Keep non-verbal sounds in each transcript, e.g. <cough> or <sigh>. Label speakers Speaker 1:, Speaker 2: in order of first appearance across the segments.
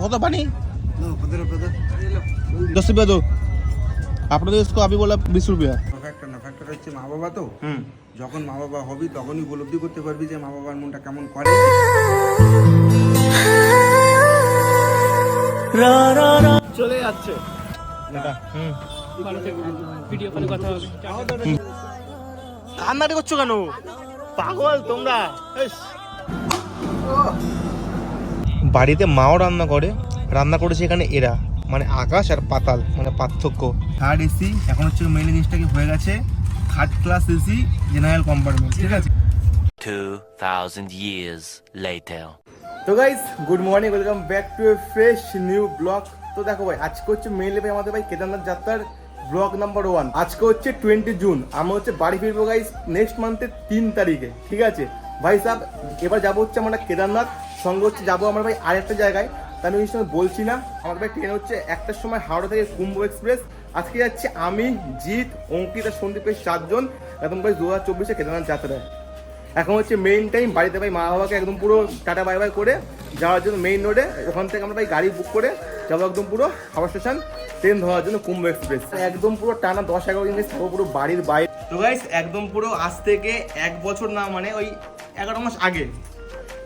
Speaker 1: কত
Speaker 2: পানি? দশ রুপিয়া দো আপনাদের ইসকো আমি বললাম বিশ রুপিয়া।
Speaker 1: ফ্যাক্টর না ফ্যাক্টর হচ্ছে মা বাবা তো। যখন মা বাবা হবি তখনই উপলব্ধি করতে পারবি যে মা বাবার মনটা কেমন করে।
Speaker 3: চলে যাচ্ছে।
Speaker 4: ভিডিও
Speaker 2: কান্নাটি করছ কেন? পাগল তোমরা। বাড়িতে মাও রান্না করে রান্না করেছে এখানে এরা মানে আকাশ আর পাতাল মানে পার্থক্য। থার্ড এসি এখন হচ্ছে মেন জিনিসটা কি হয়ে গেছে? Third class AC general compartment ঠিক আছে?
Speaker 5: 2,000 years later.
Speaker 2: তো guys good morning welcome back to a fresh new blog তো দেখো ভাই আজকে হচ্ছে মেইলে ভাই আমাদের ভাই কেদারনাথ যাত্রার ব্লগ নাম্বার ওয়ান আজকে হচ্ছে টোয়েন্টি জুন আমরা হচ্ছে বাড়ি ফিরবো গাইস নেক্সট মান্থের তিন তারিখে ঠিক আছে? ভাই সাহেব এবার যাব হচ্ছে আমরা কেদারনাথ সঙ্গে হচ্ছে যাব আমরা ভাই আরেকটা জায়গায়। তা আমি সময় বলছি না আমার ভাই ট্রেন হচ্ছে একটার সময় হাওড়া থেকে কুম্ভ এক্সপ্রেস। আজকে যাচ্ছে আমি, জিৎ, অঙ্কিত সন্দীপের চারজন একদম ভাই দু হাজার চব্বিশে কেদারনাথ যাত্রায় এখন হচ্ছে মেইন টাইম বাড়িতে ভাই মা বাবাকে একদম পুরো টাটা বাই বাই করে যাওয়ার জন্য মেইন রোডে ওখান থেকে আমরা ভাই গাড়ি বুক করে যাব একদম পুরো হাওড়া স্টেশন ট্রেন ধরার জন্য কুম্ভ এক্সপ্রেস। একদম পুরো টানা দশ এগারো দিন থাকব পুরো বাড়ির বাইরে। তো গাইস একদম পুরো আজ থেকে এক বছর না মানে ওই এগারো মাস আগে।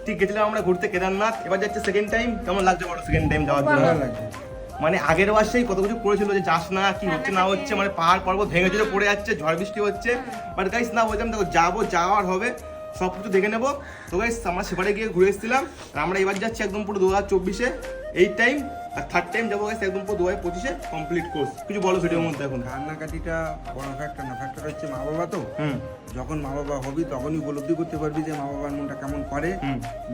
Speaker 2: ঠিক গেছিলাম আমরা ঘুরতে কেদারনাথ এবার যাচ্ছে সেকেন্ড টাইম কেমন লাগছে বড় সেকেন্ড টাইম যাওয়ার জন্য? মানে আগের মাসেই কত কিছু করেছিল যে যাস না কি হচ্ছে না হচ্ছে মানে পাহাড় পর্বত ভেঙে চলে পড়ে যাচ্ছে ঝড় বৃষ্টি হচ্ছে বাট গাইস না বলতাম দেখো যাব যাওয়ার হবে সব কিছু দেখে নেব। তো গাইস আমরা সেবারে গিয়ে ঘুরে এসেছিলাম। আর আমরা এবার যাচ্ছি একদম পুরো দু হাজার চব্বিশে। এই টাইম আর থার্ড টাইম যাব গাইস একদম পুরো দু হাজার পঁচিশে কমপ্লিট কোর্স কিছু বলো ভিডিওর মধ্যে এখন।
Speaker 1: কান্নাকাটিটা বড় ফ্যাক্টর না ফ্যাক্টর হচ্ছে মা বাবা তো। যখন মা বাবা হবি তখনই উপলব্ধি করতে পারবি যে মা বাবার মনটা কেমন করে।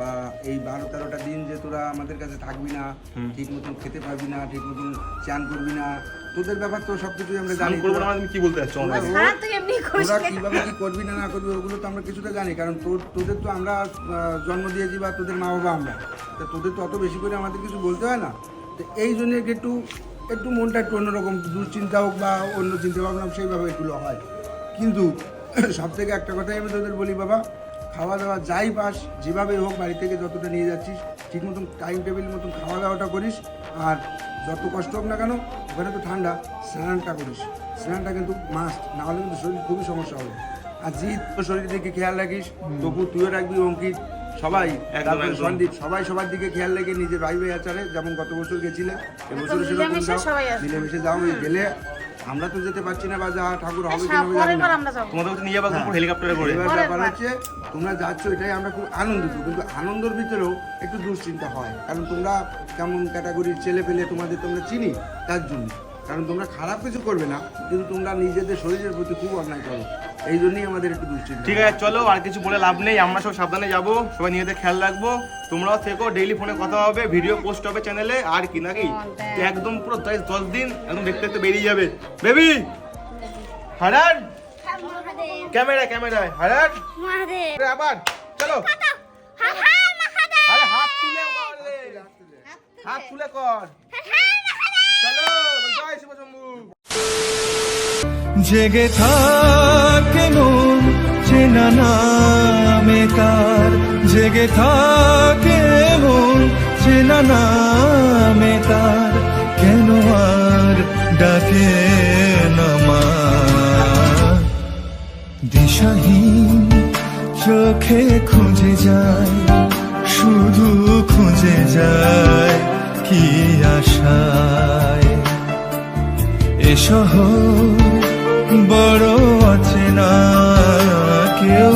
Speaker 1: বা এই বারো তেরোটা দিন যে তোরা আমাদের কাছে থাকবি না ঠিক মতন খেতে পারবি না ঠিক মতন চান করবি না তোদের ব্যাপার তো সবকিছুই আমরা জানি
Speaker 2: করব না তুমি কি বলতে চাচ্ছ আমাদের
Speaker 6: তুই এমনি করিস
Speaker 1: তোরা? কীভাবে কি করবি না না করবি ওগুলো তো আমরা কিছুটা জানি কারণ তোর তোদের তো আমরা জন্ম দিয়েছি বা তোদের মা বাবা আমরা। তা তোদের তো অত বেশি করে আমাদের কিছু বলতে হয় না। তো এই জন্য একটু একটু মনটা একটু অন্যরকম দুশ্চিন্তা হোক বা অন্য চিন্তা ভাবনা হোক, সেইভাবে এগুলো হয়। কিন্তু <clears throat> সব থেকে একটা কথাই আমি তোদের বলি বাবা খাওয়া দাওয়া যাই পাস যেভাবে হোক বাড়ি থেকে যতটা নিয়ে যাচ্ছিস ঠিক মতন টাইম টেবিল মতন খাওয়া দাওয়াটা করিস আর যত কষ্ট হোক না কেন ওখানে তো ঠান্ডা স্নানটা করিস। স্নানটা কিন্তু মাস্ট না হলে কিন্তু শরীর খুবই সমস্যা হবে। আর জিৎ তো শরীর দিকে খেয়াল রাখিস তবু তুইও রাখবি অঙ্কিত। সবাই তারপরে সন্দীপ সবাই সবার দিকে খেয়াল রেখে নিজের ভাই ভাই আচারে যেমন গত বছর গেছিলে এবছর
Speaker 6: আসবে।
Speaker 1: মিলেমিশে যাও গেলে আমরা তো যেতে পারছি না বা যা ঠাকুর হবে কিনা
Speaker 6: সব
Speaker 1: জানি না।
Speaker 6: আমরা যাব।
Speaker 2: তোমাদের তো নিয়ে যাব পুরো হেলিকপ্টারে করে।
Speaker 1: এবার ব্যাপার। হচ্ছে তোমরা যাচ্ছ এটাই আমরা খুব আনন্দিত। কিন্তু আনন্দের ভিতরেও একটু দুশ্চিন্তা হয়। কারণ তোমরা কেমন ক্যাটাগরির ছেলে পেলে তোমাদের তোমরা চিনি তার জন্য। কারণ তোমরা খারাপ কিছু করবে না। কিন্তু তোমরা নিজেদের শরীরের প্রতি খুব অন্যায় করো। এই জন্যই আমাদের একটু দুশ্চিন্তা।
Speaker 2: ঠিক আছে চলো আর কিছু বলে লাভ নেই আমরা সব সাবধানে যাব সবাই নিজেদের খেয়াল রাখব। তোমরাও থেকো ডেইলি ফোনে কথা হবে ভিডিও পোস্ট হবে চ্যানেলে আর কি নাকি? একদম পুরো দশ দশ দিন একদম দেখতে দেখতে বেরিয়ে যাবে। বেবি হারান! ক্যামেরা ক্যামেরায় হারান! আবার চলো।
Speaker 6: হা হা মহাদেব।
Speaker 2: আরে হাত তুলে কর হাত তুলে। কর। চলো জয় শিব শম্ভু
Speaker 3: জেগে থাকে মন, চেনা নামে তার। জেগে থাকে মন, চেনা নামে তার। কেন আর ডাকে দিশাহীন চোখে খুঁজে যায়, শুধু খুঁজে যায় কি আশায়। এ শহর বড় আছে না কেউ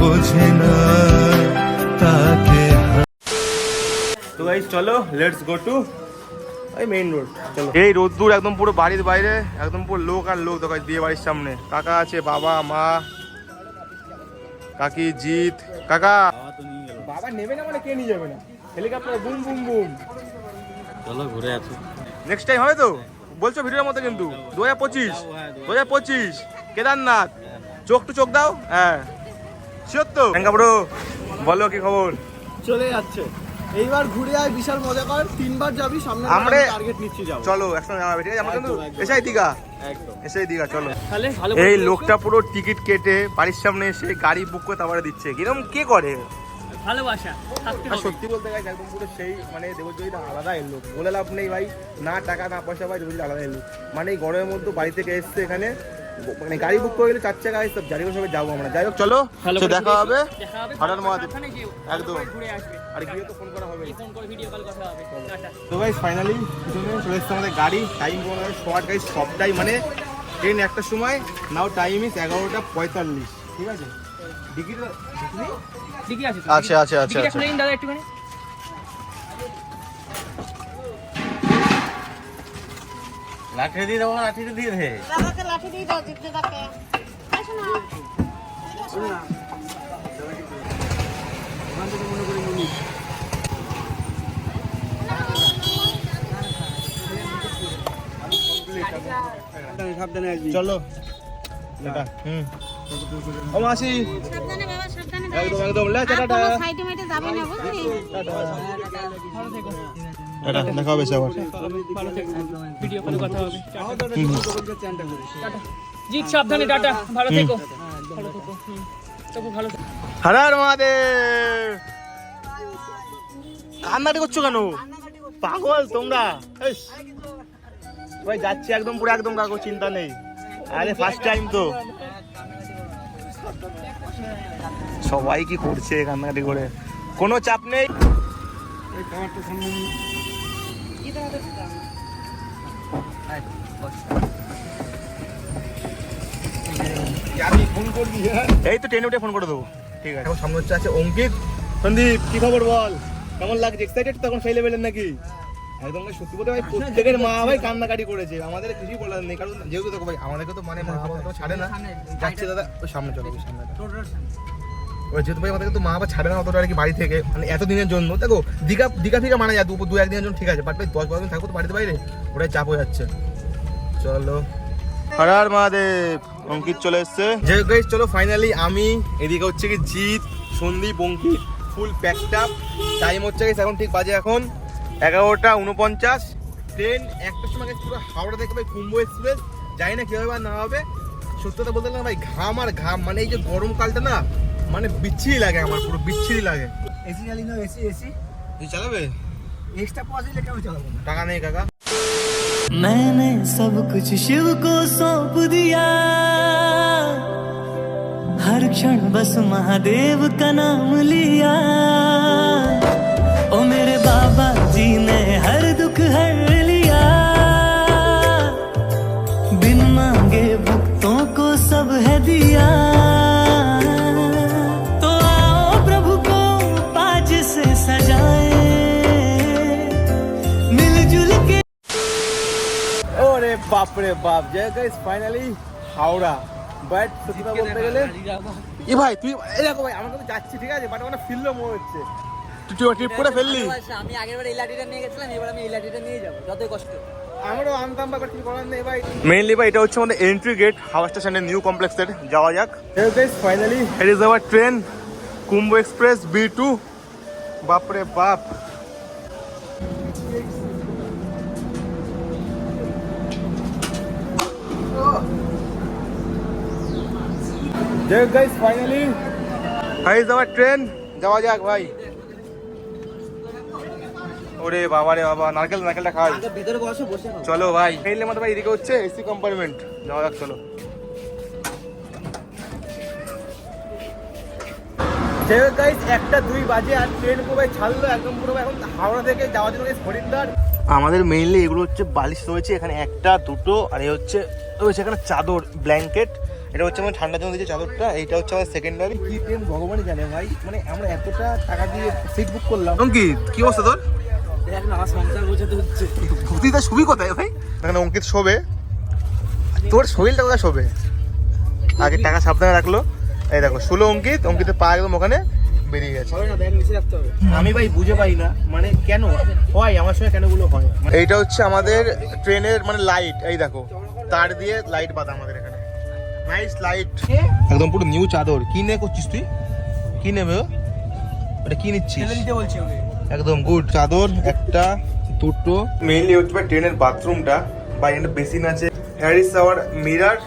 Speaker 3: বোঝে না তাকে
Speaker 2: তো গাইস চলো লেটস গো টু এই মেইন রোড চলো। এই রোদ্দুর একদম পুরো বাড়ির বাইরে একদম পুরো লোক আর লোক দেখো বিয়ে বাড়ির সামনে। কাকা আছে বাবা মা কাকি জিৎ। কাকা! বাবা নেবে না মানে কে নিয়ে যাবে না? Helicopter boom boom boom.
Speaker 4: চলো ঘুরে আসো।
Speaker 2: নেক্সট টাইম হবে তো? বলছো ভিডিওর মধ্যে কিন্তু? দু হাজার পঁচিশ দু হাজার পঁচিশ কেদারনাথ। চোখ টু চোখ দাও? হ্যাঁ। শিওর তো ব্রো বলো কি খবর?
Speaker 3: চলে যাচ্ছে। এইবার ঘুরে আয় বিশাল মজা কর। তিনবার যাবি সামনে
Speaker 2: আমরা-
Speaker 3: টার্গেট নিচ্ছি যাব।
Speaker 2: চলো একসঙ্গে যাবে ঠিক আছে আমরা কিন্তু। এসাই দীঘা।
Speaker 3: একদম।
Speaker 2: এসাই দীঘা চলো।
Speaker 4: তাহলে
Speaker 2: এই লোকটা পুরো টিকিট কেটে বাড়ির সামনে এসে গাড়ি বুক করে তারপরে দিচ্ছে। কীরকম কে করে?
Speaker 4: ভালোবাসা
Speaker 2: আর সত্যি বলতে গেছে একদম পুরো সেই মানে দেবজ্যোতিটা আলাদা এলো বলে লাভ নেই ভাই না টাকা না পয়সা ভাই দেবজ্যোতি আলাদা এলো মানে এই গরমের মধ্যে বাড়ি থেকে এসছে এখানে মানে গাড়ি বুক করে গেলে চার চাকা সব গাড়ি করে সবাই যাব আমরা। যাই হোক চলো দেখা হবে। হঠাৎ মহাদেব। একদম। আর গিয়ে তো ফোন করা হবে। তো ভাই ফাইনালি পিছনে চলে এসছে আমাদের গাড়ি। টাইম শর্ট গাড়ি সবটাই মানে ট্রেন একটার সময় নাও টাইম ইস এগারোটা পঁয়তাল্লিশ। ঠিক আছে?
Speaker 4: নিন দাদা একটুখানি।
Speaker 2: লাঠি দিয়ে দেবো লাঠিটা দিয়ে দে।
Speaker 6: দাদাকে লাঠি দিয়ে দাও দিতে দাকে আসো না
Speaker 1: ওখান থেকে মনে করি মুনিশ সাবধানে
Speaker 2: চলো। এটা হুম। ও মাসি।
Speaker 6: সাবধানে বাবা সাবধানে
Speaker 2: একদম একদম। লে টাটা
Speaker 6: সাইডে মাইডে যাবে না বুঝলি?
Speaker 2: টাটা। দেখা হবে সবার।
Speaker 4: ভিডিও কলে কথা হবে। টাটা।
Speaker 1: চানটা করিস
Speaker 4: টাটা। জিৎ সাবধানে টাটা। ভালো থেকো। ভালো থেকো। তবু ভালো
Speaker 2: হারার মহাদেব। কান্নাটি করছ কেন? পাগল তোমরা। ভাই যাচ্ছি একদম পুরো একদম কাকু চিন্তা নেই। আরে ফার্স্ট টাইম তো। সবাই কি করছে কান্নাকাটি করে? কোনো চাপ নেই।
Speaker 1: এই
Speaker 2: এই তো ট্রেনে উঠে ফোন করে দেবো। ঠিক আছে। এখন সামনে হচ্ছে আছে অঙ্কিত। সন্দীপ কি খবর বল? কেমন লাগছে? এক্সাইটেড তখন সেই লেভেলের নাকি? একদম ভাই সত্যি বলতে ভাই প্রত্যেকের মা ভাই কান্নাকাটি করেছে আমাদের কিছুই বলার নেই কারণ যেহেতু দেখো ভাই আমাদেরকে তো মানে মা বাবা ছাড়ে না। যাচ্ছে দাদা ওই সামনে চলো ওই সামনে। ওই যেহেতু ভাই আমাদেরকে তো মা বাবা ছাড়ে না অতটা আর কি বাড়ি থেকে মানে এত দিনের জন্য। দেখো দীঘা দীঘা ফিঘা মানা যায় দু দু একদিনের জন্য ঠিক আছে বাট ভাই দশ বারো দিন থাকব তো বাড়িতে বাইরে ওটাই চাপ হয়ে যাচ্ছে। চলো। হরার মহাদেব অঙ্কিত চলে এসছে। যে গাইস চলো ফাইনালি আমি এদিকে হচ্ছে কি Jeet Sandeep Ankit full packed up time হচ্ছে গেছে এখন ঠিক বাজে এখন এগারোটা উনপঞ্চাশ ট্রেন একটার সময় গেছে পুরো হাওড়া থেকে ভাই কুম্ভ এক্সপ্রেস জানি না কীভাবে আর না হবে সত্যি কথা বলতে গেলে না ভাই ঘাম আর ঘাম মানে এই যে গরমকালটা না মানে বিচ্ছিরি লাগে আমার পুরো বিচ্ছিরি লাগে
Speaker 1: এসি চালি না এসি এসি
Speaker 2: তুই চালাবে
Speaker 1: এক্সট্রা পয়সা দিলে কেন চালাবো না
Speaker 2: টাকা নেই কাকা
Speaker 7: मैंने सब कुछ शिव को सौंप दिया हर क्षण बस महादेव का नाम लिया ओ मेरे बाबा जी ने हर दुख हर लिया बिन मांगे भक्तों को सब है दिया तो आओ प्रभु को पाज से सजाए मिलजुल के
Speaker 2: ওরে বাপ রে বাপ যে গাইস ফাইনালি হাওড়া বাট সত্যি কথা বলতে গেলে এ ভাই তুই এই দেখো ভাই আমরা তো যাচ্ছি ঠিক আছে বাট আমার ফিরলো মনে হচ্ছে তুই ট্রিপ করে ফেললি।
Speaker 7: আমি আগের বার এই লাঠিটা নিয়ে গেছিলাম এবার আমি এই লাঠিটা নিয়ে যাব যতই কষ্ট।
Speaker 2: আমারও আনতাম বা কিছু করার নেই ভাই। মেইনলি ভাই এটা হচ্ছে আমাদের এন্ট্রি গেট হাওড়া স্টেশনের নিউ কমপ্লেক্সের যাওয়া যাক। Guys finally head is our train Kumbh express B two বাপরে বাপ। গাইস ফাইনালি আওয়ার ট্রেন যাওয়া যাক ভাই। ওরে বাবা রে বাবা নারকেল নারকেলটা খাই।
Speaker 7: ভিতরে বসে বসে
Speaker 2: চলো ভাই। মেইনলি আমাদের ভাই এদিকে হচ্ছে এসি কম্পার্টমেন্ট যাওয়া যাক চলো। যাই হোক গাইস একটা দুই বাজে আর ট্রেন পুরো ভাই ছাড়লো একদম পুরো এখন হাওড়া থেকে যাওয়ার জন্য হরিদ্বার। আমাদের মেইনলি এগুলো হচ্ছে বালিশ রয়েছে এখানে একটা দুটো আর এই হচ্ছে রয়েছে এখানে চাদর ব্ল্যাঙ্কেট এটা হচ্ছে আমার ঠান্ডার জন্য দিয়েছে চাদরটা এইটা হচ্ছে আমার সেকেন্ডারি কি ট্রেন ভগবানই জানে ভাই। মানে আমরা এতটা টাকা দিয়ে সিট বুক করলাম। অঙ্কিত কি অবস্থা তোর? ছবি কোথায় ভাই? এখানে অঙ্কিত শোবে। তোর শরীরটা কোথায় শোবে? আগে টাকা সাবধানে রাখল। এই দেখো শুলো অঙ্কিত অঙ্কিতের পা একদম ওখানে বেরিয়ে গেছে।
Speaker 7: হবে না ব্যাগ নিচে রাখতে হবে।
Speaker 2: আমি ভাই বুঝে পাই না মানে কেন হয়? আমার সঙ্গে কেনগুলো হয়? এইটা হচ্ছে আমাদের ট্রেনের মানে লাইট এই দেখো তার দিয়ে লাইট বাঁধা আমাদের এখানে। নাইস লাইট একদম পুরো নিউ চাদর। কি নে করছিস তুই? কি নেবে? ওটা কি নিচ্ছিস?
Speaker 7: দিতে বলছি ওকে।
Speaker 2: একদম গুড চাদর একটা দুটো মেইনলি হচ্ছে ভাই ট্রেনের বাথরুমটা বা এখানে বেসিন আছে হ্যারিস আওয়ার মিরার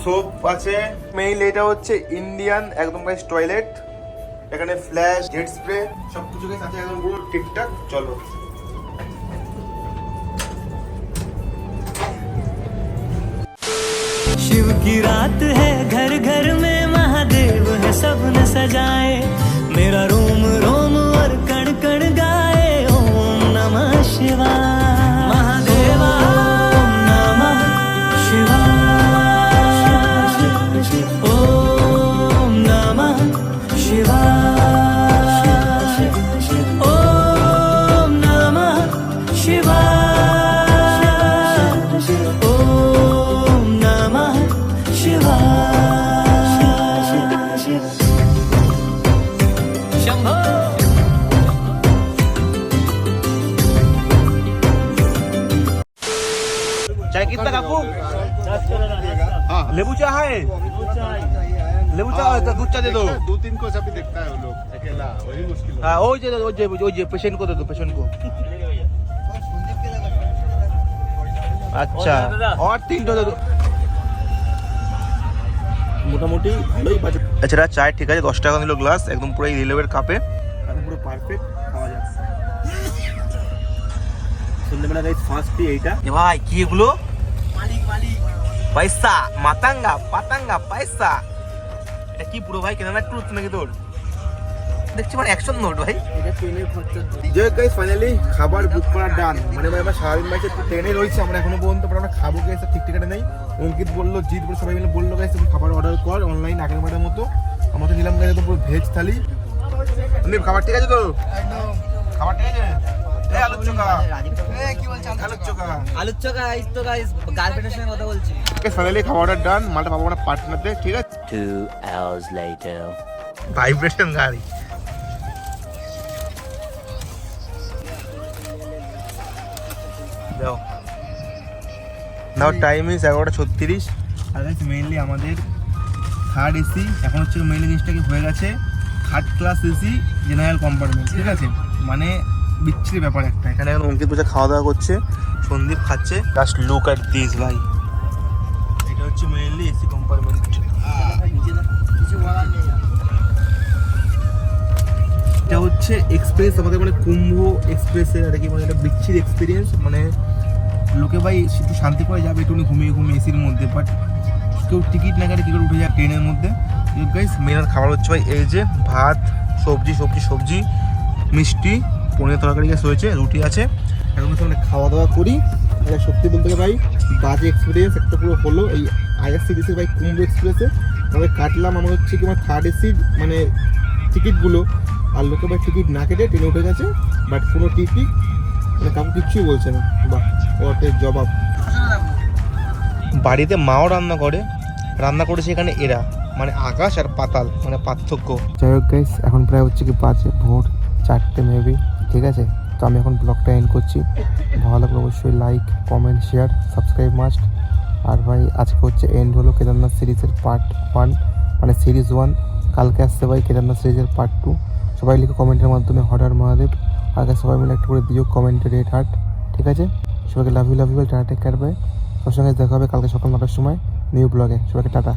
Speaker 2: সোপ আছে মেইনলি এটা হচ্ছে ইন্ডিয়ান একদম গাইস টয়লেট এখানে ফ্ল্যাশ জেট স্প্রে সব কিছু গাইস আছে একদম পুরো ঠিকঠাক চলো
Speaker 7: शिव की रात है घर घर में महादेव है सबने सजाए
Speaker 2: लेबू चाय है लेबू चाय तो दूध चाय दे दो
Speaker 8: दो तीन को सभी देखता है वो लोग अकेला वही मुश्किल
Speaker 2: हाँ वो जे वो जे वो जे पेशेंट को दे दो पेशेंट को আচ্ছা আর তিনটা দে দো মোটামুটি ভালোই বাজেট এছাড়া চায় ঠিক আছে দশ টাকা নিল গ্লাস একদম পুরো রিলেভের কাপে একদম পুরো পারফেক্ট খাওয়া যাক সন্ধ্যেবেলা গাইস ফার্স্ট টি এইটা এ ভাই কি এগুলো পয়সা মাতাঙ্গা পাতাঙ্গা পয়সা। এটা কি পুরো ভাই? কেনা ট্রুথ নাকি তোর? দেখছি মানে অ্যাকশন নোট ভাই। যে গাইস ফাইনালি খাবার বুক করা ডান মানে ভাই আমরা সারাদিন ভাই একটু ট্রেনে রয়েছে আমরা এখনও পর্যন্ত আমরা খাব গাইস ঠিক ঠিকানা নেই। অঙ্কিত বলল জিৎ বলে সবাই মিলে বলল গাইস তুমি খাবার অর্ডার কর অনলাইন আগের বারের মতো। আমরা তো নিলাম গাইস পুরো ভেজ থালি। খাবার ঠিক আছে তো? খাবার ঠিক আছে? আলুর চোখা। আলুর চোখা?
Speaker 3: এই তো গাইস গার্লফ্রেন্ডের সঙ্গে কথা বলছি।
Speaker 2: ফাইনালি খাবার ডান মালটা পাবো না পার্টনারতে ঠিক আছে. ভাইব্রেশন গাড়ি। দাও। নাও টাইম ইজ এগারোটা ছত্রিশ। আর মেইনলি আমাদের থার্ড এসি এখন হচ্ছে মেইনলি জিনিসটা কি হয়ে গেছে? Third class AC general compartment ঠিক আছে? মানে বিচ্ছিরি ব্যাপার একটা। এখানে এখন অঙ্কিত পূজা খাওয়া দাওয়া করছে, সন্দীপ খাচ্ছে। জাস্ট লুক অ্যাট দিস ভাই। এটা হচ্ছে মেইনলি এসি কম্পার্টমেন্ট এটা হচ্ছে এক্সপ্রেস আমাদের মানে কুম্ভ এক্সপ্রেসের আর কি মানে এটা বিচ্ছির এক্সপিরিয়েন্স মানে লোকে ভাই একটু শান্তি করে যাবে একটু ঘুমিয়ে ঘুমিয়ে এসির মধ্যে। বাট কেউ টিকিট না কাটে, কী করে উঠে যায় ট্রেনের মধ্যে? গাইস মেন খাবার হচ্ছে ভাই, এই যে ভাত, সবজি সবজি সবজি, মিষ্টি পনির তরকারি গ্যাস হয়েছে রুটি আছে। এখন আমরা খাওয়া দাওয়া করি। এটা সত্যি বলতে গেলে ভাই বাজে এক্সপিরিয়েন্স একটা পুরো হলো। এই আইআরসিডিসির ভাই কুম্ভ এক্সপ্রেসে তবে কাটলাম আমার হচ্ছে কি আমার থার্ড এসির মানে টিকিটগুলো আর লোকে ভাই টিকিট না কেটে ট্রেনে উঠে গেছে। বাট কোনো টিকিট মানে কাউকে কিচ্ছুই বলছে না। বাহ ওটের জবাব। বাড়িতে মাও রান্না করে। রান্না করেছে এখানে এরা। মানে আকাশ আর পাতাল মানে পার্থক্য। যাই হোক গাইস এখন প্রায় হচ্ছে কি বাজে ভোর চারটে মেবি ঠিক আছে? তো আমি এখন ব্লগটা এন্ড করছি। ভালো লাগলে অবশ্যই like comment share subscribe must আর ভাই, আজকে হচ্ছে এন্ড হলো কেদারনাথ সিরিজের পার্ট ওয়ান মানে সিরিজ ওয়ান কালকে আসছে ভাই কেদারনাথ সিরিজের পার্ট টু সবাই লিখে কমেন্টের মাধ্যমে হঠাৎ মহাদেব। আর সবাই মিলে একটু করে দিও কমেন্টে রেড হার্ট ঠিক আছে? সবাইকে love you love you tata take care সবার সঙ্গে দেখা হবে কালকে সকাল নটার সময় নিউ ব্লগে সবাইকে টাটা।